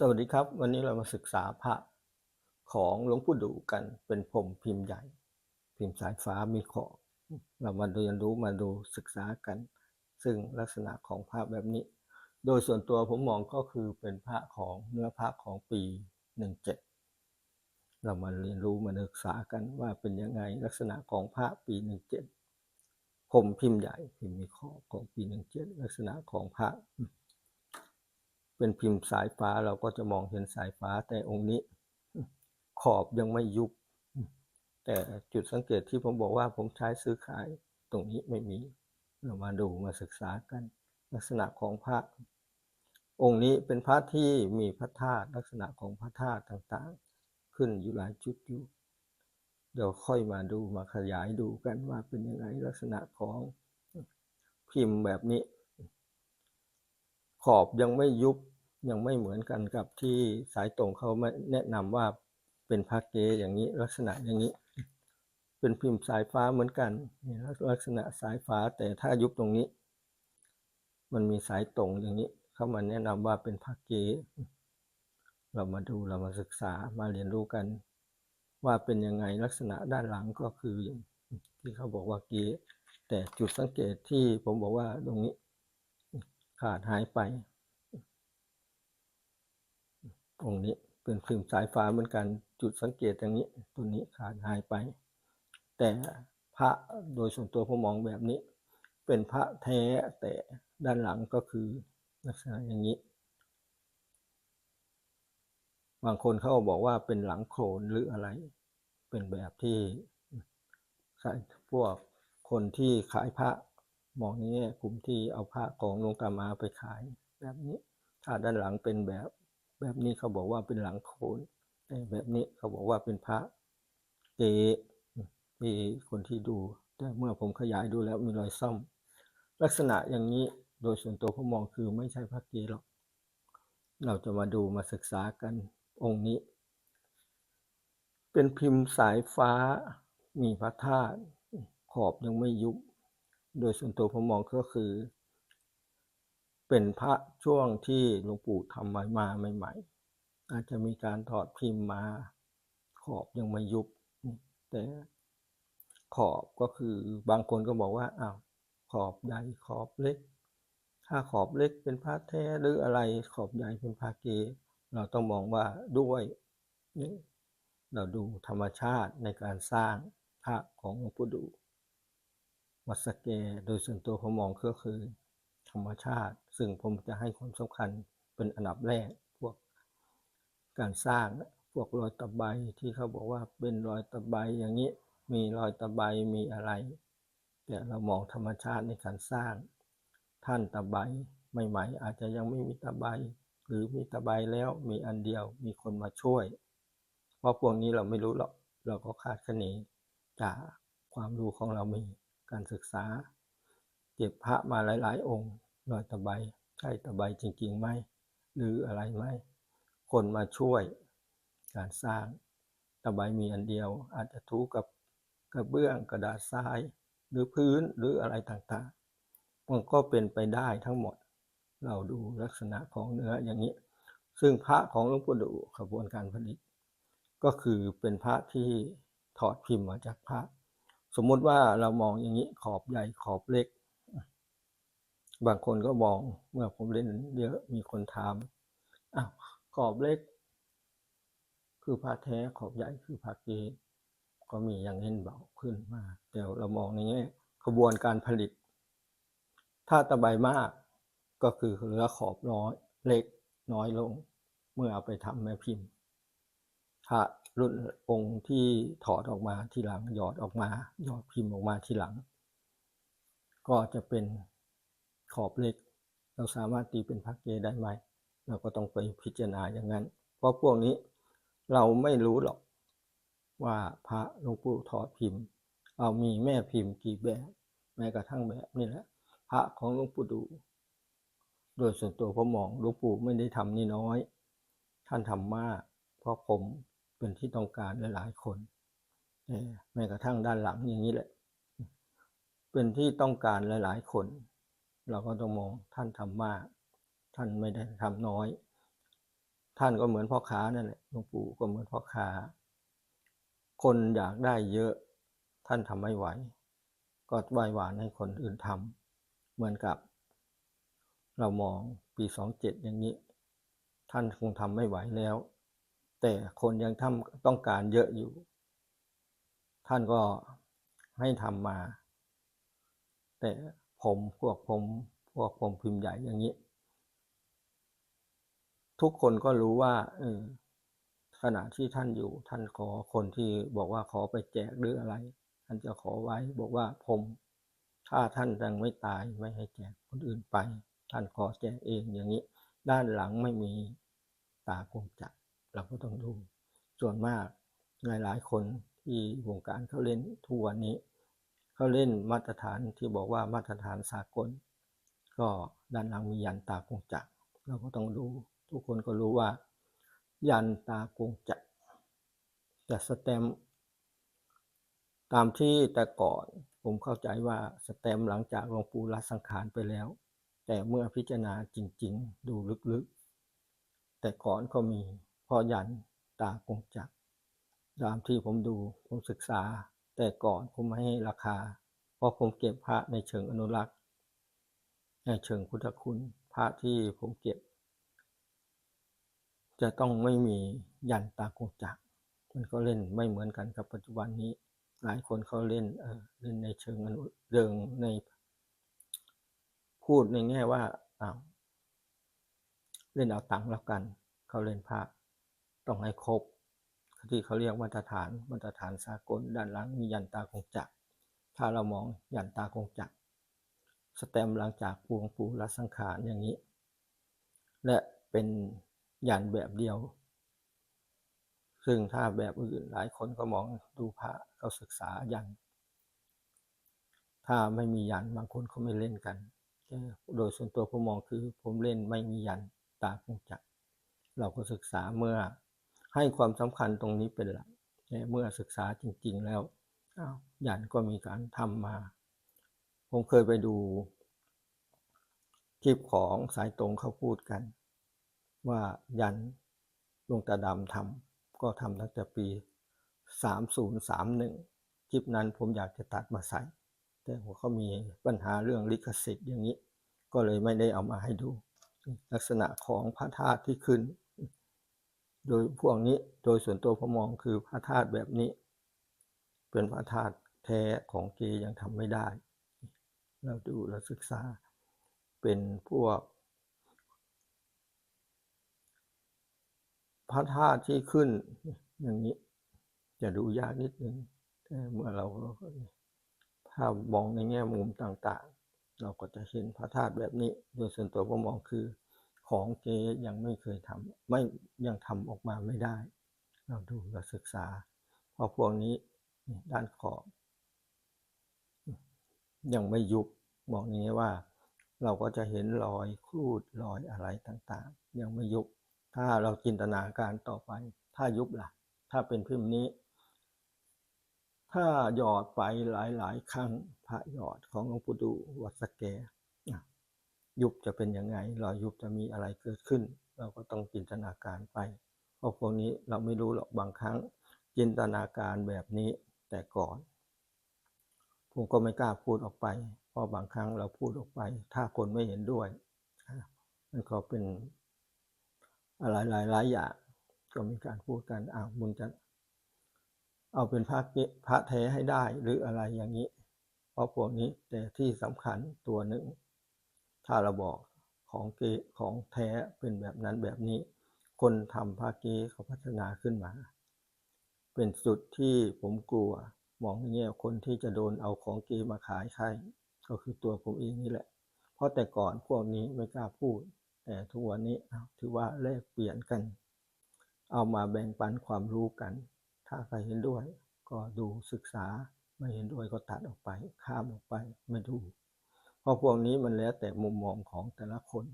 สวัสดีครับ วันนี้เรามาศึกษาพระของหลวงปู่ดูกันเป็นผมพิมพ์ใหญ่ พิมพ์สายฟ้ามีขอบเรามาเรียนรู้มาดูศึกษากัน ซึ่งลักษณะของพระแบบนี้ โดยส่วนตัวผมมองก็คือเป็นพระของเนื้อพระของปี 17 เรามาเรียนรู้มาศึกษากันว่าเป็นยังไงลักษณะของพระปี 17ผมพิมพ์ใหญ่พิมพ์มีขอบของปี 17 ลักษณะของพระ เป็นพิมพ์สายฟ้าเราก็จะมองเห็นสายฟ้าแต่องค์นี้ ขอบยังไม่ยุบแต่จุดสังเกตที่ผมบอกว่าผมใช้ซื้อขายตรงนี้ไม่มี เรามาดูมาศึกษากัน ลักษณะของพระองค์นี้เป็นพระที่มีพระธาตุลักษณะของพระธาตุต่างๆ ขึ้นอยู่หลายจุดอยู่ เดี๋ยวค่อยมาดูมาขยายดูกันว่าเป็นยังไงลักษณะของพิมพ์แบบนี้ ขอบยังไม่ยุบยังไม่เหมือนกันกับที่สายตรงเขามาแนะนำว่าเป็นพระเกอย่างนี้ลักษณะอย่างนี้ เป็นพิมพ์สายฟ้าเหมือนกันนี่ลักษณะสายฟ้าแต่ถ้ายุบตรงนี้ มันมีสายตรงอย่างนี้เขามาแนะนำว่าเป็นพระเกเรามาดูเรามาศึกษามาเรียนรู้กัน ว่าเป็นยังไงลักษณะด้านหลังก็คือที่เขาบอกว่าเกแต่จุดสังเกตที่ผมบอกว่าตรงนี้ ขาดหายไป ตรงนี้เป็นพิมพ์สายฟ้าเหมือนกันจุดสังเกตอย่างนี้ ตัวนี้ขาดหายไป แต่พระโดยส่วนตัวผมมองแบบนี้ เป็นพระแท้แต่ด้านหลังก็คือลักษณะอย่างนี้ บางคนเขาบอกว่าเป็นหลังโขนหรืออะไร เป็นแบบที่ใส่พวกคนที่ขายพระ มองนี้กลุ่มที่เอาพระของหลวงตามาไปขายแบบนี้ ถ้าด้านหลังเป็นแบบ แบบนี้เขาบอกว่าเป็นหลังโขนแต่แบบนี้เขาบอกว่าเป็นพระเกที่คนที่ดู แต่เมื่อผมขยายดูแล้วมีรอยซ่อม ลักษณะอย่างนี้โดยส่วนตัวผมมองคือไม่ใช่พระเกหรอก เราจะมาดูมาศึกษากันองค์นี้ เป็นพิมพ์สายฟ้ามีพระธาตุขอบยังไม่ยุบ โดยส่วนตัวผมมองก็คือ เป็นพระช่วงที่หลวงปู่ทำไว้มาใหม่ ๆ อาจจะมีการถอดพิมพ์มา ขอบยังไม่ยุบ แต่ขอบก็คือบางคนก็บอกว่าอ้าวขอบใหญ่ขอบเล็ก ถ้าขอบเล็กเป็นพระแท้หรืออะไรขอบใหญ่เป็นพระเกเราต้องมองว่าด้วยเราดูธรรมชาติในการสร้างพระของหลวงปู่ดู วัดสเกโดยส่วนตัวผมมองก็คือ ธรรมชาติ ซึ่งผมจะให้ความสำคัญเป็นอันดับแรก พวกการสร้างพวกรอยตะไบที่เขาบอกว่าเป็นรอยตะไบอย่างนี้ มีรอยตะไบมีอะไรแต่เรามองธรรมชาติในการสร้าง ท่านตะไบใหม่ๆ อาจจะยังไม่มีตะไบหรือมีตะไบแล้วมีอันเดียวมีคนมาช่วย เพราะพวกนี้เราไม่รู้หรอกเราก็คาดคะเนจากความรู้ของเรามี การศึกษา เก็บพระมาหลาย ๆ องค์รอยตะไบใช่ตะไบจริง ๆ ไหม หรืออะไรไหม คนมาช่วยการสร้าง ตะไบมีอันเดียว อาจจะถูกับกระเบื้องกระดาษทราย หรือพื้นหรืออะไรต่างๆ มันก็เป็นไปได้ทั้งหมด เราดูลักษณะของเนื้ออย่างนี้ ซึ่งพระของหลวงปู่ดูขบวนการผลิต ก็คือเป็นพระที่ถอดพิมพ์มาจากพระ สมมุติว่าเรามองอย่างนี้ขอบใหญ่ขอบเล็ก บางคนก็มองเมื่อผมเล่นเยอะมีคนถามอ้าวขอบเล็ก คือพระแท้ขอบใหญ่คือพระเกก็มีอย่างเห็นเบาขึ้นมาแต่เรามองในแง่ขบวนการผลิต ถ้าตะไบมากก็คือเหลือขอบน้อยเล็กน้อยลง เมื่อเอาไปทำแม่พิมพ์ ถ้ารุ่นองค์ที่ถอดออกมาทีหลังหยอดออกมาหยอดพิมพ์ออกมาทีหลัง ก็จะเป็นขอบเล็ก เราสามารถตีเป็นพระเกได้ไหม เราก็ต้องไปพิจารณาอย่างนั้น เพราะพวกนี้เราไม่รู้หรอกว่าพระหลวงปู่ถอดพิมพ์ เอามีแม่พิมพ์กี่แบบ แม้กระทั่งแบบนี่แหละ พระของหลวงปู่ดู โดยส่วนตัวผมมองหลวงปู่ไม่ได้ทำนี่น้อย ท่านทำมาก เพราะผม เป็นที่ต้องการหลายๆคนแม้กระทั่งด้านหลังอย่างนี้แหละ เป็นที่ต้องการหลายๆคน เราก็ต้องมองท่านทำมาก ท่านไม่ได้ทำน้อย ท่านก็เหมือนพ่อค้านั่นแหละหลวงปู่ก็เหมือนพ่อค้า คนอยากได้เยอะ ท่านทำไม่ไหว ก็ไหว้หวานให้คนอื่นทำเหมือนกับ เรามองปีสองเจ็ดอย่างนี้ ท่านคงทำไม่ไหวแล้ว แต่คนยังทำต้องการเยอะอยู่ ท่านก็ให้ทำมา แต่ผมพวกผมพวกผมพิมพ์ใหญ่อย่างนี้ ทุกคนก็รู้ว่าเออขณะที่ท่านอยู่ ท่านขอคนที่บอกว่าขอไปแจกหรืออะไร ท่านจะขอไว้บอกว่าผมถ้าท่านยังไม่ตายไม่ให้แจกคนอื่นไป ท่านขอแจกเองอย่างนี้ ด้านหลังไม่มีตากงจัก เราก็ต้องดูส่วนมากหลายๆ คนที่วงการเขาเล่นทุกวันนี้เขาเล่นมาตรฐานที่บอกว่ามาตรฐานสากล ก็ด้านหลังมียันตากงจักเราก็ต้องดูทุกคนก็รู้ว่า ยันตากงจักรจะสแตมตามที่แต่ก่อนผมเข้าใจว่าสแตมหลังจากหลวงปู่ละสังขารไปแล้ว แต่เมื่อพิจารณาจริง ๆ ดูลึกๆ แต่ก่อนก็มี พอยันตากงจักรตามที่ผมดูผมศึกษา แต่ก่อนผมไม่ให้ราคา เพราะผมเก็บพระในเชิงอนุรักษ์ ในเชิงพุทธคุณพระที่ผมเก็บ จะต้องไม่มียันตากงจักรมันก็เล่นไม่เหมือนกันกับปัจจุบันนี้ หลายคนเขาเล่นเออเล่นในเชิงอนุเริงในพูดในแง่ว่าอ้าวเล่นเอาตังค์แล้วกัน เขาเล่นพระ ต้องให้ครบที่เขาเรียกมาตรฐานมาตรฐานสากลด้านหลังมียันตากงจักรถ้าเรามองยันตากงจักรสแตมหลังจากปวงปูรัสังขารอย่างนี้ และเป็นยันแบบเดียว ซึ่งถ้าแบบอื่นหลายคนก็มองดูพระเขาศึกษายัน ถ้าไม่มียันบางคนเขาไม่เล่นกันโดยส่วนตัวผมมองคือผมเล่นไม่มียันตากงจักรเราก็ศึกษาเมื่อ ให้ความสำคัญตรงนี้เป็นหลักแต่เมื่อศึกษาจริง ๆ แล้วยันก็มีการทำมา ผมเคยไปดูคลิปของสายตรงเขาพูดกัน ว่ายันดวงตาดำทำก็ทำตั้งแต่ปี 3031 คลิปนั้นผมอยากจะตัดมาใส่ แต่หัวเขามีปัญหาเรื่องลิขสิทธิ์อย่างนี้ ก็เลยไม่ได้เอามาให้ดู ลักษณะของพระธาตุที่ขึ้น โดยพวกนี้โดยส่วนตัวผมมองคือพระธาตุแบบนี้ เป็นพระธาตุแท้ของเกยังทำไม่ได้ เราดูเราศึกษาเป็นพวก พระธาตุที่ขึ้นอย่างนี้จะดูยากนิดนึงแต่เมื่อเราถ้ามองในแง่มุมต่างๆ เราก็จะเห็นพระธาตุแบบนี้ โดยส่วนตัวผมมองคือ ของเกยังไม่เคยทำไม่ยังทำออกมาไม่ได้ เราดูเราศึกษาเพราะพวกนี้ด้านขอบ ยังไม่ยุบมองนี้ว่า เราก็จะเห็นรอยครูดรอยอะไรต่างๆ ยังไม่ยุบ ถ้าเราจินตนาการต่อไป ถ้ายุบล่ะ ถ้าเป็นพิมพ์นี้ ถ้าหยอดไปหลายๆ ครั้งพระหยอดของหลวงปู่ดูวัดสแก ยุบจะเป็นยังไงรอยยุบจะมีอะไรเกิดขึ้น เราก็ต้องจินตนาการไปเพราะพวกนี้เราไม่รู้หรอกบางครั้งจินตนาการแบบนี้แต่ก่อน ผมก็ไม่กล้าพูดออกไป เพราะบางครั้งเราพูดออกไป ถ้าคนไม่เห็นด้วยมันก็เป็นอะไรหลายหลายอย่างก็มีการพูดกันอ้าวมึงจะเอาเป็นพระพระแท้ให้ได้หรืออะไรอย่างนี้ เพราะพวกนี้แต่ที่สำคัญตัวหนึ่ง ถ้าเราบอกของเกของแท้เป็นแบบนั้นแบบนี้ คนทำพระเกเขาพัฒนาขึ้นมา เป็นจุดที่ผมกลัวมองอย่างเงี้ยคนที่จะโดนเอาของเกมาขายใครก็คือตัวผมเองนี่แหละ เพราะแต่ก่อนพวกนี้ไม่กล้าพูด แต่ทุกวันนี้ถือว่าแลกเปลี่ยนกัน เอามาแบ่งปันความรู้กัน ถ้าใครเห็นด้วย ก็ดูศึกษาไม่เห็นด้วยก็ตัดออกไป ข้ามออกไปไม่ดู ราะพวกนี้มันแล้วแต่มุมมองของแต่ละคน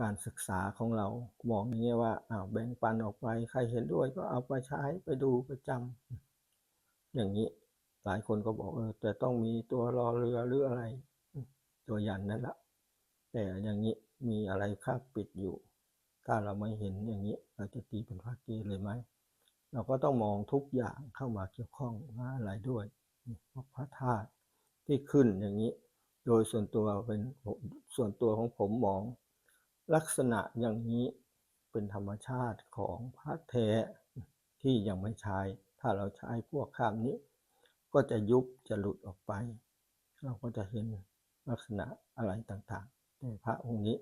การศึกษาของเรามองอย่างนี้ว่าอ้าวแบ่งปันออกไป ใครเห็นด้วยก็เอาไปใช้ไปดูไปจำอย่างนี้หลายคนก็บอกเออแต่ต้องมีตัวรอเรือหรืออะไร ตัวยันนั่นแหละแต่อย่างนี้มีอะไรคาบปิดอยู่ ถ้าเราไม่เห็นอย่างนี้เราจะตีเป็นพระเกเลยไหมเราก็ต้องมองทุกอย่างเข้ามาเกี่ยวข้องว่าอะไรด้วยพวกพระธาตุที่ขึ้นอย่างนี้ โดยส่วนตัวเป็นส่วนตัวของผมมอง ลักษณะอย่างนี้เป็นธรรมชาติของพระแท้ที่ยังไม่ใช้ ถ้าเราใช้พวกข้ามนี้ ก็จะยุบจะหลุดออกไป เราก็จะเห็นลักษณะอะไรต่างๆ แต่พระองค์นี้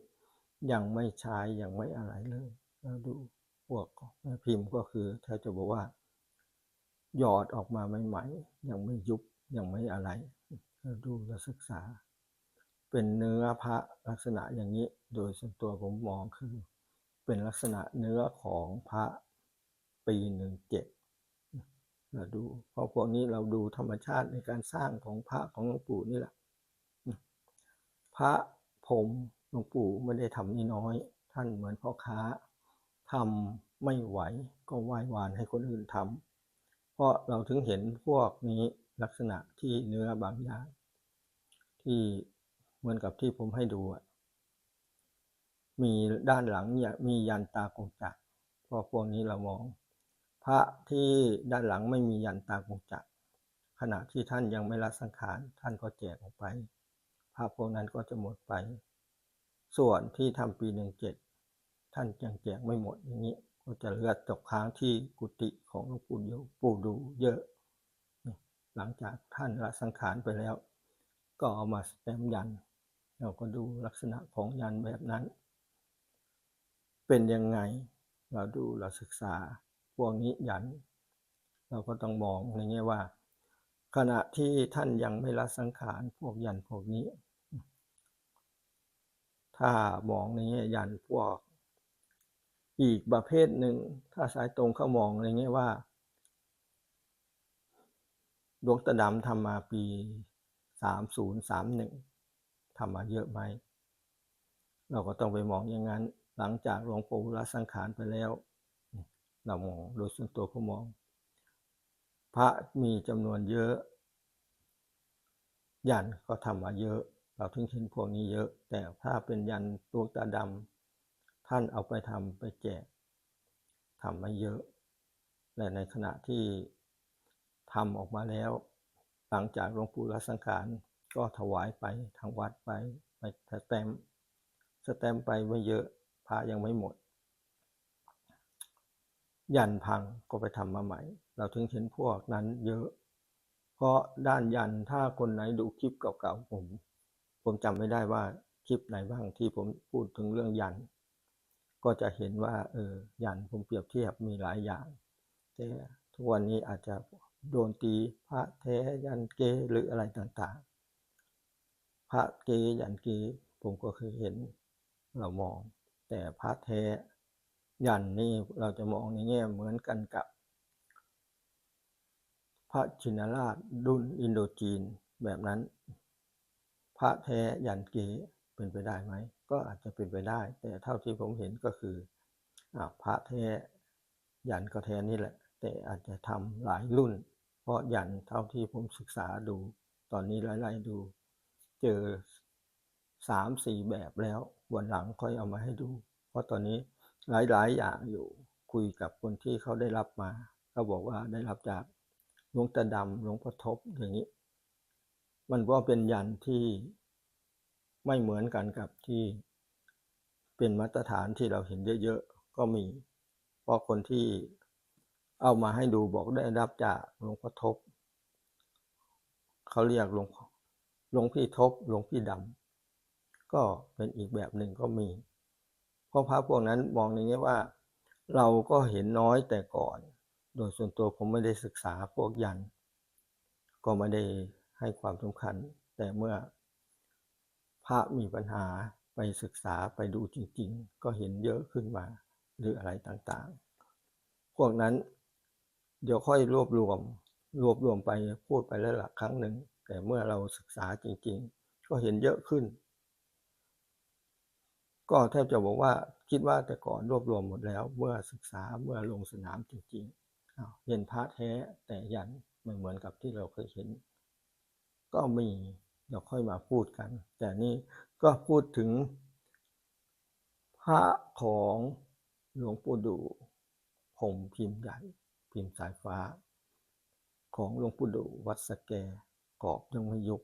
ยังไม่ใช้ยังไม่อะไรเลยเราดูพวกพิมพ์ก็คือถ้าจะบอกว่า หยอดออกมาใหม่ๆยังไม่ยุบยังไม่อะไร ดูเราศึกษา เป็นเนื้อพระลักษณะอย่างนี้ โดยส่วนตัวผมมองคือ เป็นลักษณะเนื้อของพระปีหนึ่งเจ็ดเราดูเพราะพวกนี้เราดูธรรมชาติในการสร้างของพระของหลวงปู่นี่แหละ พระผมหลวงปู่ไม่ได้ทำนี่น้อย ท่านเหมือนพ่อค้าทำไม่ไหวก็ไหว้วานให้คนอื่นทำเพราะเราถึงเห็นพวกนี้ลักษณะที่เนื้อบางอย่างที่ เหมือนกับที่ผมให้ดูมีด้านหลังเนี่ยมียันตากงจักรพราะพวกนี้เรามอง พระที่ด้านหลังไม่มียันตากงจักรขณะที่ท่านยังไม่ละสังขารท่านก็แจกออกไป ภาพพวกนั้นก็จะหมดไป ส่วนที่ทำปีหนึ่งเจ็ดท่านยังแจกไม่หมดอย่างนี้ก็จะเลือดตกค้างที่กุฏิของหลวงปู่เยปู่ดูเยอะ หลังจากท่านละสังขารไปแล้ว ก็เอามาสแตมยัน เราก็ดูลักษณะของยันแบบนั้น เป็นยังไงเราดูเราศึกษาพวกนี้ยัน เราก็ต้องมองในแง่ว่า ขณะที่ท่านยังไม่ละสังขารพวกยันพวกนี้ ถ้ามองในแง่ยันพวก อีกประเภทหนึ่งถ้าสายตรงเขามองในแง่ว่าดวงตะดำทำมาปี 3031 ทํมาเยอะไหม เราก็ต้องไปมองอย่างนั้น หลังจากหลวงปู่ละสังขารไปแล้ว เรามองโดยส่วนตัวผมมอง พระมีจำนวนเยอะ ยันก็ทำมาเยอะ เราถึงเห็นพวกนี้เยอะ แต่ถ้าเป็นยันตัวตาดำท่านเอาไปทำไปแจกทำมาเยอะ และในขณะที่ทำออกมาแล้ว หลังจากหลวงปู่ละสังขาร ก็ถวายไปทางวัดไปไปสแตมสแตมไปไม่เยอะพระยังไม่หมด ยันพังก็ไปทำมาใหม่ เราถึงเห็นพวกนั้นเยอะ เพราะด้านยันถ้าคนไหนดูคลิปเก่าๆผม ผมจำไม่ได้ว่าคลิปไหนบ้างที่ผมพูดถึงเรื่องยัน ก็จะเห็นว่าเออยันผมเปรียบเทียบมีหลายอย่างแต่ทุกวันนี้อาจจะโดนตีพระแท้ยันเกหรืออะไรต่างๆ พระเกยันเกผมก็เคยเห็นเรามอง แต่พระแท้ยันนี่เราจะมองในแง่เหมือนกันกับ พระชินราชดุนอินโดจีนแบบนั้น พระแท้ยันเกเป็นไปได้ไหมก็อาจจะเป็นไปได้ แต่เท่าที่ผมเห็นก็คืออพระแท้ยันก็แท้นี่แหละ แต่อาจจะทำหลายรุ่น เพราะยันเท่าที่ผมศึกษาดู ตอนนี้ไล่ๆดู เจอสามสี่แบบแล้ว วันหลังค่อยเอามาให้ดู เพราะตอนนี้หลาย ๆ อย่างอยู่คุยกับคนที่เขาได้รับมาเขาบอกว่าได้รับจากหลวงตาดำหลวงพ่อทบอย่างนี้ มันก็เป็นยันที่ไม่เหมือนกันกับที่เป็นมาตรฐานที่เราเห็นเยอะ ๆ ก็มีเพราะคนที่เอามาให้ดูบอกได้รับจากหลวงพ่อทบเขาเรียกหลวง หลวงพี่ทบหลวงพี่ดำก็เป็นอีกแบบหนึ่งก็มี เพราะพระพวกนั้นมองในนี้ว่า เราก็เห็นน้อยแต่ก่อน โดยส่วนตัวผมไม่ได้ศึกษาพวกยัน ก็ไม่ได้ให้ความสำคัญ แต่เมื่อพระมีปัญหาไปศึกษาไปดูจริง ๆ ก็เห็นเยอะขึ้นมาหรืออะไรต่างๆ พวกนั้นเดี๋ยวค่อยรวบรวม รวบรวมไปพูดไปแล้วละครั้งหนึ่ง แต่เมื่อเราศึกษาจริง ๆ ก็เห็นเยอะขึ้น ก็แทบจะบอกว่าคิดว่าแต่ก่อนรวบรวมหมดแล้ว เมื่อศึกษาเมื่อลงสนามจริงๆเห็นพระแท้แต่ยันไม่เหมือนกับที่เราเคยเห็น ก็มีเดี๋ยวค่อยมาพูดกัน แต่นี่ก็พูดถึง พระของหลวงปู่ดูผมพิมพ์ใหญ่ พิมพ์สายฟ้า ของหลวงปู่ดูวัดสแก กรอบยังไม่ยุบ